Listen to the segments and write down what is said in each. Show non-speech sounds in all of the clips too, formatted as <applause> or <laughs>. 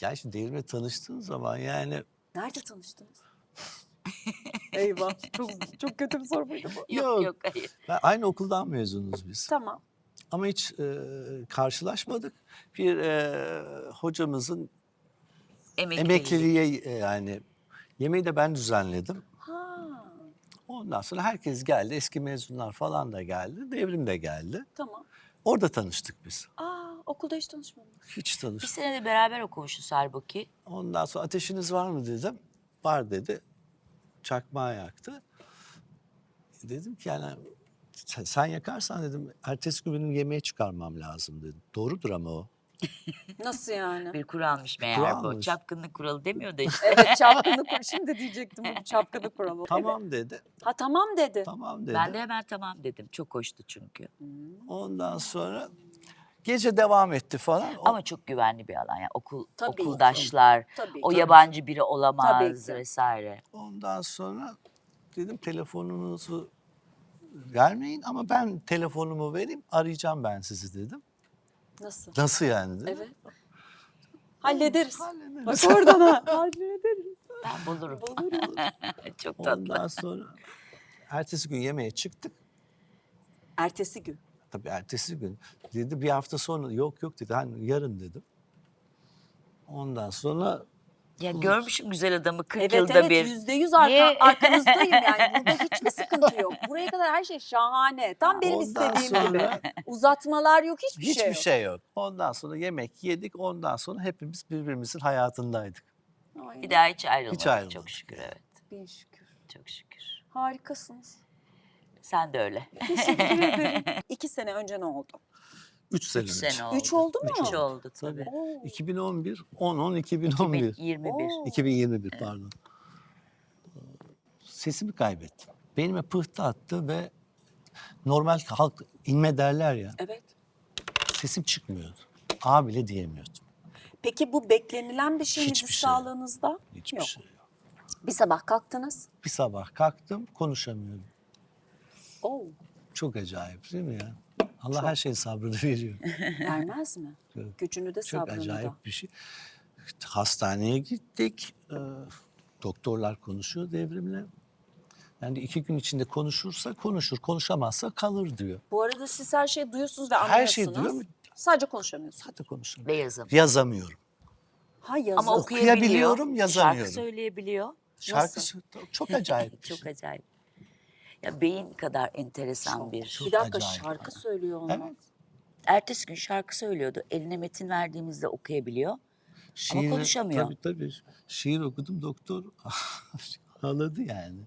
Ya şimdi devrimle tanıştığın zaman yani Nerede tanıştınız? <laughs> Eyvah. Çok, çok kötü bir soru muydu bu? Yok Yok. yok hayır. ben aynı okuldan mezunuz biz. Tamam. Ama hiç e, karşılaşmadık. Bir e, hocamızın Emekliliği. emekliliğe e, yani yemeği de ben düzenledim. Ha, Ondan sonra herkes geldi. Eski mezunlar falan da geldi. Devrim de geldi. tamam. Orada tanıştık biz. Aa, okulda hiç tanışmadık. Hiç Bir tanıştık. sene de beraber okumuşuz halbuki. Ondan sonra ateşiniz var mı dedim. Var dedi. Çakmağı yaktı. Dedim ki yani sen, sen yakarsan dedim ertesi gün benim yemeğe çıkarmam lazım dedim. Doğrudur ama o. <laughs> Nasıl yani? Bir kuralmış meğer bu. mı? Çapkınlık kuralı demiyor da işte. evet çapkınlık kuralı. <laughs> Şimdi diyecektim bu çapkınlık kuralı. Tamam dedi. Ha tamam dedi. Tamam dedi. Ben de hemen tamam dedim. Çok hoştu çünkü. Ondan sonra gece devam etti falan. O- Ama çok güvenli bir alan. Yani okul Tabii. okuldaşlar, Tabii. o tabii. yabancı biri Tabii olamaz ki. vesaire. Ondan sonra dedim telefonunuzu vermeyin ama ben telefonumu vereyim arayacağım ben sizi dedim. Nasıl? Nasıl yani dedim. Evet. Hallederiz. Hallederiz. Bak oradan ha. <laughs> Hallederiz. Ben bulurum. Buluruz. <laughs> çok tatlı. Ondan sonra ertesi gün yemeğe çıktık. Ertesi gün. Tabii ertesi gün dedi bir hafta sonra yok yok dedi hani yarın dedim. Ondan sonra Ya görmüşüm güzel adamı 40 Evet yılda evet bir. yüzde yüz arka, <laughs> arkanızdayım yani. Burada hiçbir sıkıntı yok. Buraya kadar her şey şahane. Tam benim ondan istediğim gibi. sonra Uzatmalar yok hiçbir, şey hiçbir yok. şey yok. Ondan sonra yemek yedik. Ondan sonra hepimiz birbirimizin hayatındaydık. Ay, Bir daha hiç ayrılmadık. ayrılmadık. Çok şükür evet. bin şükür. Çok şükür. Harikasınız. Sen de öyle. Teşekkür <laughs> ederim. İki sene önce ne oldu? Üç sene Üç önce. sene oldu. Üç oldu mu? Üç oldu tabii. Oo. 2011, 10, 10, 2011. 21. Oo. 2021 pardon. Sesimi kaybettim. Beynime pıhtı attı ve normal halk inme derler ya. Evet. Sesim çıkmıyordu. A bile diyemiyordum. Peki bu beklenilen bir şey miydi Hiçbir şey yok. sağlığınızda? Hiçbir Yok. şey yok. Bir sabah kalktınız. Bir sabah kalktım konuşamıyorum. Oo, Çok acayip değil mi ya? Allah her şeyin sabrını veriyor. <laughs> vermez mi? Çok- Gücünü de Çok sabrını da. acayip bir şey. Hastaneye gittik. Ee, doktorlar konuşuyor devrimle. Yani iki gün içinde konuşursa konuşur, konuşamazsa kalır diyor. Bu arada siz her şeyi duyuyorsunuz ve Her anlıyorsunuz. şeyi duyuyor mu? Sadece konuşamıyorsunuz. Zaten konuşamıyorum. Beyazım. Yazamıyorum. Ha yazık. Ama okuyabiliyorum, okuyabiliyor. yazamıyorum. Şarkı söyleyebiliyor. Şarkı sö- çok acayip <laughs> Çok şey. acayip. Ya beyin kadar enteresan bir. çok bir dakika şarkı söylüyor olmak. Evet. Ertesi gün şarkı söylüyordu. Eline metin verdiğimizde okuyabiliyor. Şiir, konuşamıyor. Tabii tabii. Şiir okudum doktor <laughs> ağladı yani.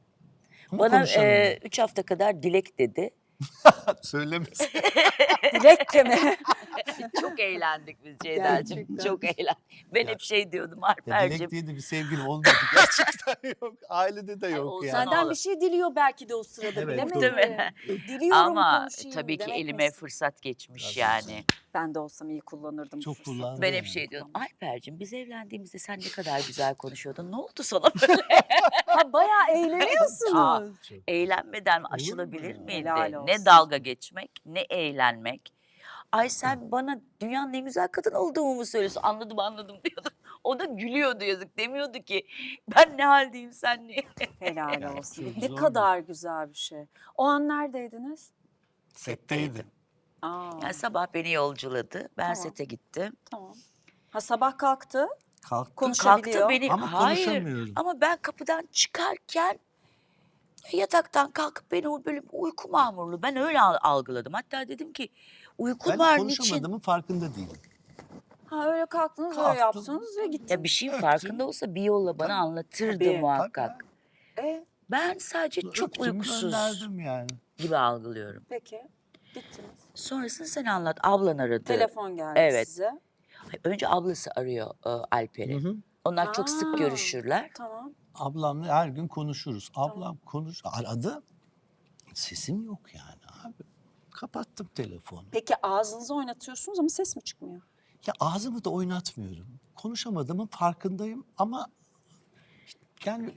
Ama Bana e, üç hafta kadar dilek dedi. <laughs> Söylemesin. <laughs> Dilekçe mi? <laughs> Çok eğlendik biz Ceyda'cığım. Gerçekten. Çok eğlendik. Ben hep şey diyordum Ya Dilek Alper'cim. diye de bir sevgilim olmadı. Gerçekten yok. Ailede de yok yani. Senden olur. bir şey diliyor belki de o sırada Evet, bilemedim. Değil mi? Diliyorum Ama konuşayım tabii ki demek elime misin? fırsat geçmiş Tabii. yani. Ben de olsam iyi kullanırdım. bu Çok fırsatı. kullandım. Ben hep şey diyordum. Alper'cim biz evlendiğimizde sen ne kadar güzel konuşuyordun. Ne oldu sana böyle? Ha bayağı eğleniyorsunuz. Çok. Eğlenmeden mu aşılabilir ya? miydi? Helal olsun. Ne dalga geçmek, ne eğlenmek. Ay sen bana dünyanın en güzel kadın olduğumu mu söylüyorsun? Anladım anladım <laughs> diyordu. O da gülüyordu yazık. Demiyordu ki ben ne haldeyim sen ne? Helal Ya, olsun. çok Ne zor kadar güzel bir şey. O an neredeydiniz? Setteydim. Aa, Yani sabah beni yolculadı. Ben Tamam. sete gittim. tamam. Ha sabah kalktı. Kalktım Konuşabiliyor. Kalktı beni. ama Hayır. konuşamıyorum. Ama ben kapıdan çıkarken yataktan kalkıp beni o böyle bir uyku mamurlu. Ben öyle al- algıladım. Hatta dedim ki uyku Ben var niçin? konuşamadığımın farkında değilim. Ha öyle kalktınız öyle Kalktım. yaptınız ve gittiniz. Ya bir şeyin Öptüm. farkında olsa bir yolla bana anlatırdı Tabii. muhakkak. E, Ben sadece çok Öptüm, uykusuz gönderdim yani. gibi algılıyorum. peki gittiniz. Sonrasını sen anlat. Ablan aradı. Telefon geldi Evet. size. Önce ablası arıyor e, Alper'i. Hı hı. Onlar çok sık görüşürler. Tamam. Ablamla her gün konuşuruz. Ablam konuş aradı. Sesim yok yani abi. Kapattım telefonu. Peki ağzınızı oynatıyorsunuz ama ses mi çıkmıyor? Ya ağzımı da oynatmıyorum. Konuşamadığımın farkındayım ama yani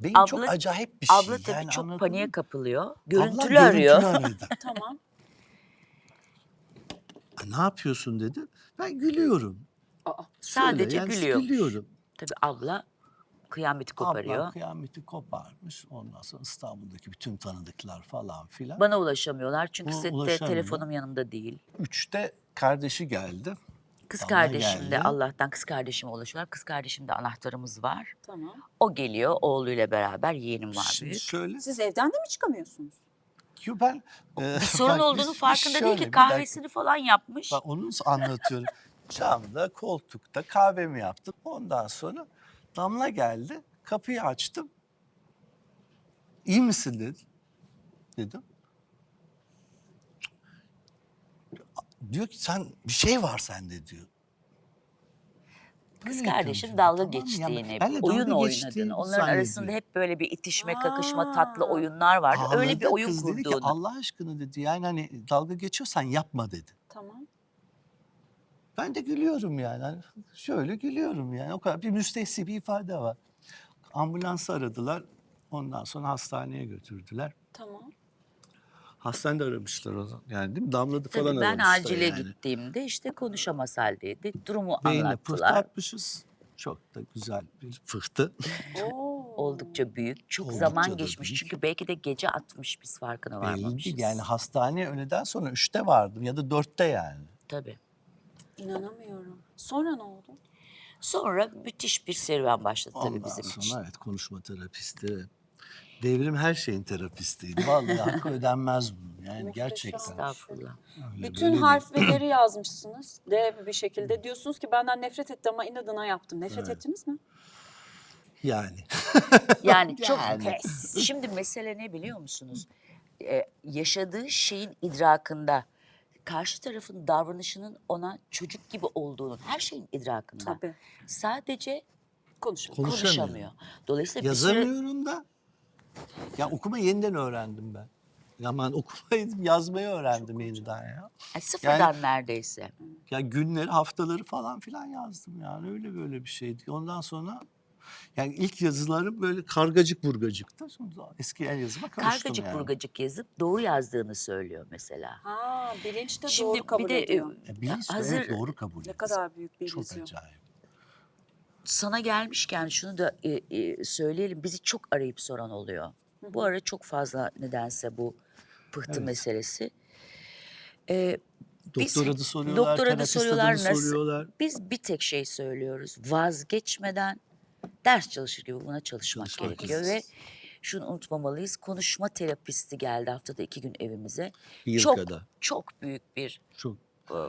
beyin çok Abla- acayip bir şey. Abla tabii yani çok anladın paniğe mı? kapılıyor. Ablam Görüntülü arıyor. görüntülü aradı. <laughs> Tamam. "Ha, ne yapıyorsun dedi. Ben gülüyorum. Aa, Sadece Şöyle, yani gülüyor. Gülüyorum. Tabii abla kıyameti koparıyor. Abla kıyameti koparmış. Ondan sonra İstanbul'daki bütün tanıdıklar falan filan. Bana ulaşamıyorlar çünkü Buna sette ulaşamıyor. telefonum yanımda değil. Üçte kardeşi geldi. Kız Damla kardeşim de geldi. Allah'tan kız kardeşime ulaşıyorlar. Kız kardeşimde anahtarımız var. tamam. O geliyor oğluyla beraber yeğenim var Şimdi büyük. şöyle Siz evden de mi çıkamıyorsunuz? Ben e, <laughs> sorun bak olduğunu farkında değil şöyle, ki bir dakika. kahvesini falan yapmış. Bak onu anlatıyorum. <laughs> Camda, koltukta kahvemi yaptım. Ondan sonra Damla geldi. Kapıyı açtım. İyi misin dedi. Dedim. Diyor ki sen bir şey var sende diyor. Kız Böyle kardeşim dalga tamam geçtiğini, Yani oyun dalga geçtiğini oynadığını, onların arasında hep böyle bir itişme, kakışma, tatlı Aa. oyunlar vardı. Öyle bir Ağladı oyun kız dedi ki kurduğunu. Allah aşkına dedi yani hani dalga geçiyorsan yapma dedi. Tamam. Ben de gülüyorum yani. Hani şöyle gülüyorum yani. O kadar bir müstehsi bir ifade var. Ambulansı aradılar. Ondan sonra hastaneye götürdüler. Tamam. Hastanede aramışlar onu. Yani değil mi? Damladı falan Tabii ben aramışlar acile yani. gittiğimde işte konuşamaz haldeydi. Durumu Beyine pıhtı anlattılar. atmışız. Çok da güzel bir pıhtı. <laughs> Oldukça büyük. Çok Oldukça zaman geçmiş. büyük. çünkü belki de gece atmış biz farkına Belli varmamışız. değil. Yani hastaneye öğleden sonra üçte vardım ya da dörtte yani. Tabii. İnanamıyorum. Sonra ne oldu? Sonra müthiş bir serüven başladı tabii Ondan bizim sonra için. evet konuşma terapisti. Devrim her şeyin terapistiydi. Vallahi hakkı <laughs> ödenmez bunun. Yani Muhteşem. gerçekten. Estağfurullah. Öyle Bütün böyle harfleri <laughs> yazmışsınız. D bir şekilde. Diyorsunuz ki benden nefret etti ama inadına yaptım. Nefret Evet. ettiniz mi? değil. Yani. <laughs> Yani çok Yani. pes. Şimdi mesele ne biliyor musunuz? Ee, yaşadığı şeyin idrakında karşı tarafın davranışının ona çocuk gibi olduğunun her şeyin idrakında. Tabii. Sadece Konuşalım. Konuşamıyor. konuşamıyor. Dolayısıyla bir süre Yazamıyorum da. Ya okuma yeniden öğrendim ben. Aman okumayı yazmayı öğrendim yeniden ya. Ay, sıfırdan neredeyse. Ya günleri, haftaları falan filan yazdım yani öyle böyle bir şeydi. Ondan sonra yani ilk yazılarım böyle kargacık burgacıktı. Sonra eski el yazıma karıştım Kargacık yani. burgacık yazıp doğru yazdığını söylüyor mesela. Ha bilinç de Şimdi doğru kabul bir de ediyor. Ya bilinç de Hazır- doğru kabul Ne kadar büyük bir Çok acayip. Sana gelmişken şunu da e, e, söyleyelim. Bizi çok arayıp soran oluyor. Bu ara çok fazla nedense bu pıhtı Evet. meselesi. Ee, Doktora da soruyorlar, da terapist soruyorlar, nasıl- soruyorlar. biz bir tek şey söylüyoruz. Vazgeçmeden ders çalışır gibi buna çalışmak, Çalışmak gerekiyor. Ve şunu unutmamalıyız. Konuşma terapisti geldi haftada iki gün evimize. Bir çok kadar. çok büyük bir Çok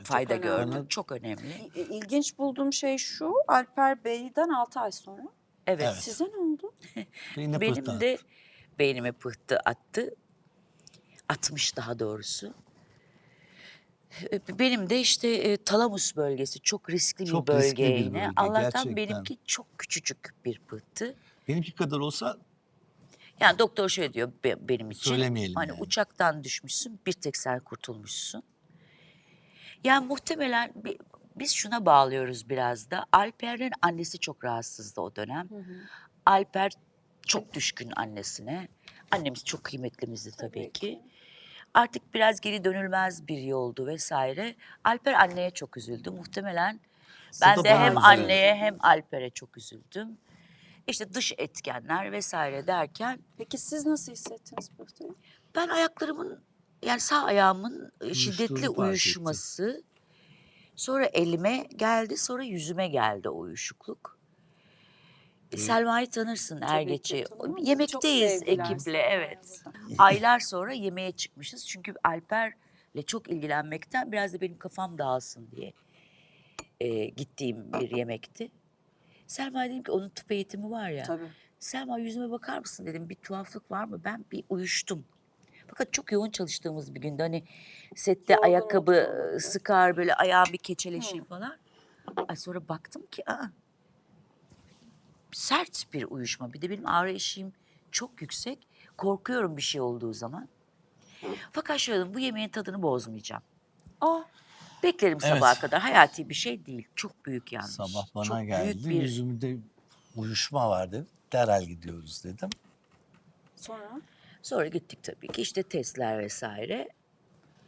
fayda önemli. gördüm. Bana- Çok önemli. İlginç bulduğum şey şu. Alper Bey'den 6 ay sonra. Evet. Evet. Size ne oldu? <laughs> Benim pıhtı de beynime pıhtı attı. Atmış daha doğrusu. E, Benim de işte e, talamus bölgesi çok riskli Çok bir riskli bölge bir yine. bölge, Allah'tan gerçekten. benimki çok küçücük bir pıhtı. Benimki kadar olsa Yani doktor şöyle diyor be- benim için. Söylemeyelim Hani yani. uçaktan düşmüşsün, bir tek sen kurtulmuşsun. Yani muhtemelen bi- biz şuna bağlıyoruz biraz da. Alper'in annesi çok rahatsızdı o dönem. Alper çok düşkün annesine. Annemiz çok kıymetlimizdi tabii, Tabii ki. ki. Artık biraz geri dönülmez bir yoldu vesaire. Alper anneye çok üzüldü. Muhtemelen ben de hem üzüldü. anneye hem Alper'e çok üzüldüm. İşte dış etkenler vesaire derken Peki siz nasıl hissettiniz pıhtıyı? ben ayaklarımın yani sağ ayağımın şiddetli Uyuştuğunu fark uyuşması sonra elime geldi sonra yüzüme geldi o uyuşukluk. E, Selma'yı tanırsın Tabii ki geçi. tanırım. Çok Yemekteyiz sevgiler ekiple evet. Aylar sonra yemeğe çıkmışız. Çünkü Alper'le çok ilgilenmekten biraz da benim kafam dağılsın diye e, gittiğim bir yemekti. Selma dedim ki onun tıp eğitimi var ya. Tabii. Selma yüzüme bakar mısın dedim. Bir tuhaflık var mı? Ben bir uyuştum. Fakat çok yoğun çalıştığımız bir gündü. Hani sette Yorgun ayakkabı e, sıkar böyle ayağım bir keçeleşir falan. Ay sonra baktım ki aa, sert bir uyuşma. Bir de benim ağrı eşiğim çok yüksek. Korkuyorum bir şey olduğu zaman. Fakat şöyle dedim, bu yemeğin tadını bozmayacağım. Ah Beklerim Evet. sabaha kadar. Hayati bir şey değil. Çok büyük yanlış. sabah bana çok geldi. Büyük bir Yüzümde uyuşma var dedim. Derhal gidiyoruz dedim. sonra? Sonra gittik tabii ki işte testler vesaire.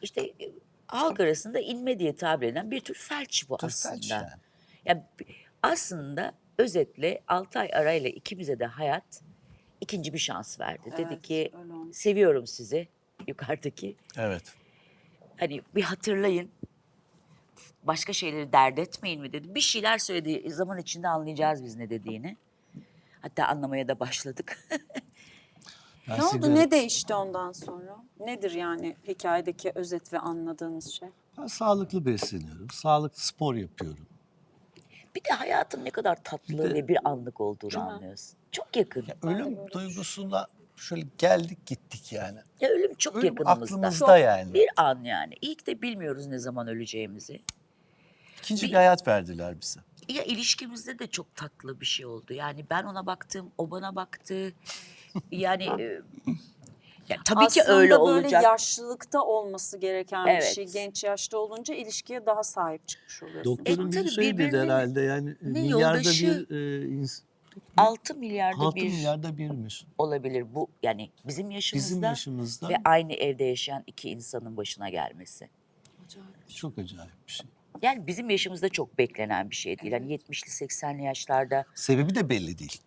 İşte e, halk arasında inme diye tabir edilen bir tür felç bu Tür aslında. felç yani. Ya b- aslında özetle 6 ay arayla ikimize de hayat ikinci bir şans verdi. Dedi Evet, ki öyle seviyorum sizi yukarıdaki. Evet. Hani bir hatırlayın. Başka şeyleri dert etmeyin mi dedi. Bir şeyler söyledi. Zaman içinde anlayacağız biz ne dediğini. Hatta anlamaya da başladık. <laughs> Ben Ne oldu? Ne değişti ondan sonra? Nedir yani hikayedeki özet ve anladığınız şey? Ben sağlıklı besleniyorum. Sağlıklı spor yapıyorum. bir de hayatın ne kadar tatlı Bir de- ve bir anlık olduğunu mi? anlıyorsun. Çok yakın. Ya, Ölüm duygusuna şöyle geldik gittik yani. ölüm çok Ölüm yakınımızda. aklımızda yani. Bir an yani. İlk de bilmiyoruz ne zaman öleceğimizi. İkinci bir- bir hayat verdiler bize. Ya ilişkimizde de çok tatlı bir şey oldu. Yani ben ona baktım, o bana baktı. Yani e, ya tabii ki Aslında öyle böyle olacak. yaşlılıkta olması gereken bir Evet. şey. Genç yaşta olunca ilişkiye daha sahip çıkmış oluyorsunuz. Doktorun E, bir tabii şey dedi herhalde yani ne milyarda yoldaşı- bir e, ins- 6 milyarda 6 bir milyarda birmiş. olabilir bu. Yani bizim yaşımızda, Bizim yaşımızda ve aynı evde yaşayan iki insanın başına gelmesi. çok acayip bir şey. Yani bizim yaşımızda çok beklenen bir şey değil. Hani 70'li 80'li yaşlarda Sebebi de belli değil.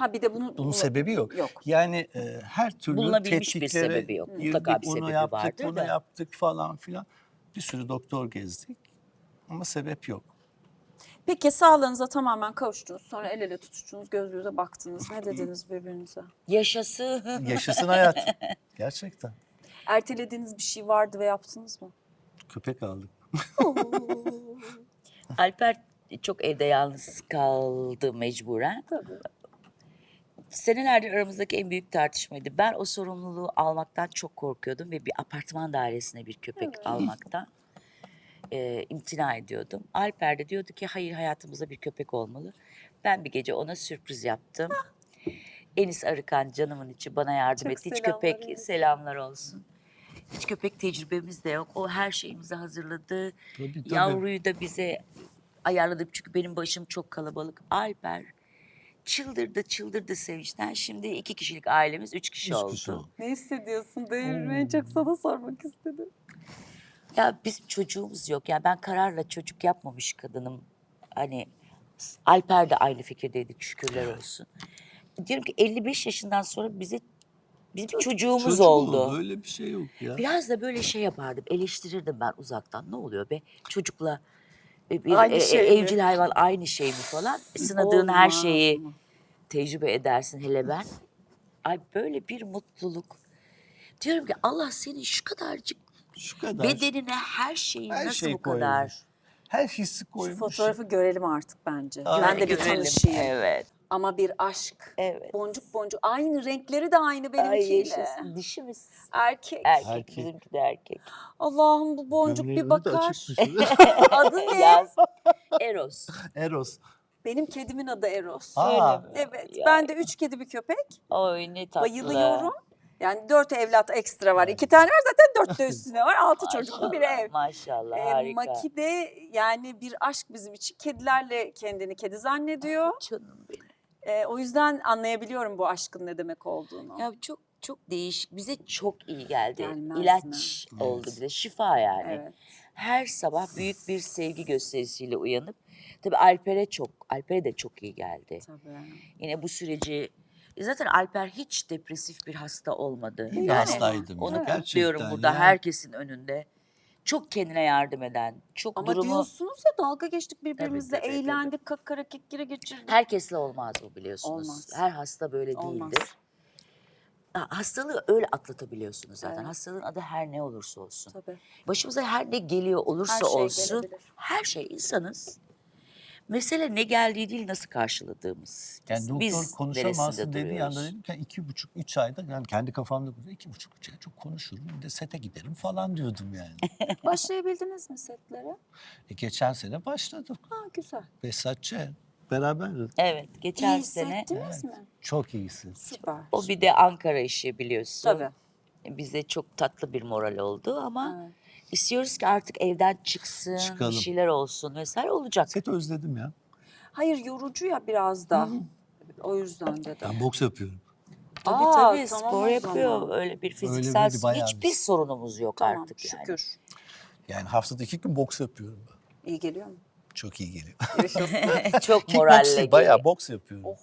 Ha bir de bunu Bunun sebebi yok. Yok. Yani e, her türlü Bulunabilmiş bir tetkiklere sebebi yok. girdik, Mutlaka bir onu sebebi yaptık, vardır bunu da. yaptık falan filan. Bir sürü doktor gezdik ama sebep yok. Peki sağlığınıza tamamen kavuştunuz. Sonra el ele tutuştunuz, göz göze baktınız. Ne dediniz birbirinize? yaşası Yaşasın hayat. Gerçekten. Ertelediğiniz bir şey vardı ve yaptınız mı? Köpek aldık. <laughs> Alper çok evde yalnız kaldı mecburen. Tabii. Senelerdir aramızdaki en büyük tartışmaydı. Ben o sorumluluğu almaktan çok korkuyordum ve bir apartman dairesine bir köpek almaktan e, imtina ediyordum. Alper de diyordu ki hayır hayatımızda bir köpek olmalı. Ben bir gece ona sürpriz yaptım. Enis Arıkan canımın içi bana yardım Çok etti. Hiç selamlar köpek Enis. selamlar olsun. Hiç köpek tecrübemiz de yok. O her şeyimizi hazırladı. Tabii, tabii. Yavruyu da bize ayarladı. Çünkü benim başım çok kalabalık. Alper çıldırdı çıldırdı sevinçten. Şimdi iki kişilik ailemiz üç kişi Üç oldu. kişi oldu. Ne hissediyorsun? Devirmeyi çok sana sormak istedim. Ya bizim çocuğumuz yok. Yani ben kararla çocuk yapmamış kadınım. Hani Alper de aynı fikirdeydik şükürler olsun. Diyorum ki 55 yaşından sonra bize bizim çocuğumuz Çocuk oldu. Öyle bir şey yok ya. Biraz da böyle şey yapardım. Eleştirirdim ben uzaktan. Ne oluyor be? Çocukla bir Aynı e, şey mi? evcil hayvan aynı şey mi falan. Sınadığın her Olmaz şeyi mı? tecrübe edersin hele ben. Ay böyle bir mutluluk. Diyorum ki Allah senin şu kadarcık Şu kadar. bedenine her şeyi her nasıl şey bu kadar koymuş. Her hissi Şu koymuş. fotoğrafı görelim artık bence. Ay, ben de bir Görelim. tanışayım. Evet. Ama bir aşk. Evet. Boncuk boncuk. Aynı renkleri de aynı Ay benimkiyle. yaşasın. Dişimiz. Erkek. Erkek, Erkek. bizimki de erkek. Allah'ım bu boncuk Gömleğinin bir önü de bakar. açıkmış. <laughs> Adı ne? Yaz. <laughs> Eros. Eros. Benim kedimin adı Eros. Aa. Evet. Ya. Ben de üç kedi bir köpek. Oy ne tatlı. Bayılıyorum. Yani dört evlat ekstra var. İki tane var zaten dört de üstüne var. Altı <laughs> çocuklu bir ev. Maşallah Ee, harika. Maki de yani bir aşk bizim için. Kedilerle kendini kedi zannediyor. Canım benim. Ee, o yüzden anlayabiliyorum bu aşkın ne demek olduğunu. Ya çok çok değişik. Bize çok iyi geldi. Gelmez İlaç mi? oldu Evet. bize. Şifa yani. Evet. Her sabah büyük bir sevgi gösterisiyle uyanıp tabii Alper'e çok Alper'e de çok iyi geldi. Tabii. Yine bu süreci e, zaten Alper hiç depresif bir hasta olmadı. İyi bir hastaydım. Onu ya, kutluyorum gerçekten burada ya. herkesin önünde. Çok kendine yardım eden, çok Ama durumu diyorsunuz ya dalga geçtik birbirimizle, Tabii, tabii, tabii. eğlendik, kakara kekire geçirdik. herkesle olmaz bu biliyorsunuz. Olmaz. Her hasta böyle Olmaz. değildir. Ha, Hastalığı öyle atlatabiliyorsunuz zaten. Evet. Hastalığın adı her ne olursa olsun. Tabii. Başımıza her ne geliyor olursa Her şey olsun. gelebilir. Her şey insanız. Mesele ne geldiği değil nasıl karşıladığımız. Yani Biz- doktor biz konuşamazsın dediği anda dedim ki iki buçuk, üç ayda yani kendi kafamda burada iki buçuk, üç ay çok konuşurum. Bir de sete giderim falan diyordum yani. <laughs> Başlayabildiniz mi setlere? e, geçen sene başladım. Ha güzel. Besatçı beraber. Evet geçen İyi sene hissettiniz mi? Çok iyisin. Süper. o bir de Ankara işi biliyorsun. Tabii. Bize çok tatlı bir moral oldu ama Evet. İstiyoruz ki artık evden çıksın, Çıkalım. bir şeyler olsun vesaire olacak. Seti özledim ya. Hayır yorucu ya biraz da. O yüzden dedim. Ben boks yapıyorum. Tabii Aa, tabii tamam spor o yapıyor. zaman. Öyle bir Öyle fiziksel bir bayağı hiçbir bir- sorunumuz yok Tamam artık yani. şükür. Yani haftada iki gün boks yapıyorum ben. İyi geliyor mu? çok iyi geliyor. <laughs> çok moralle Kickboxing, bayağı geliyor. boks yapıyorum. Oh.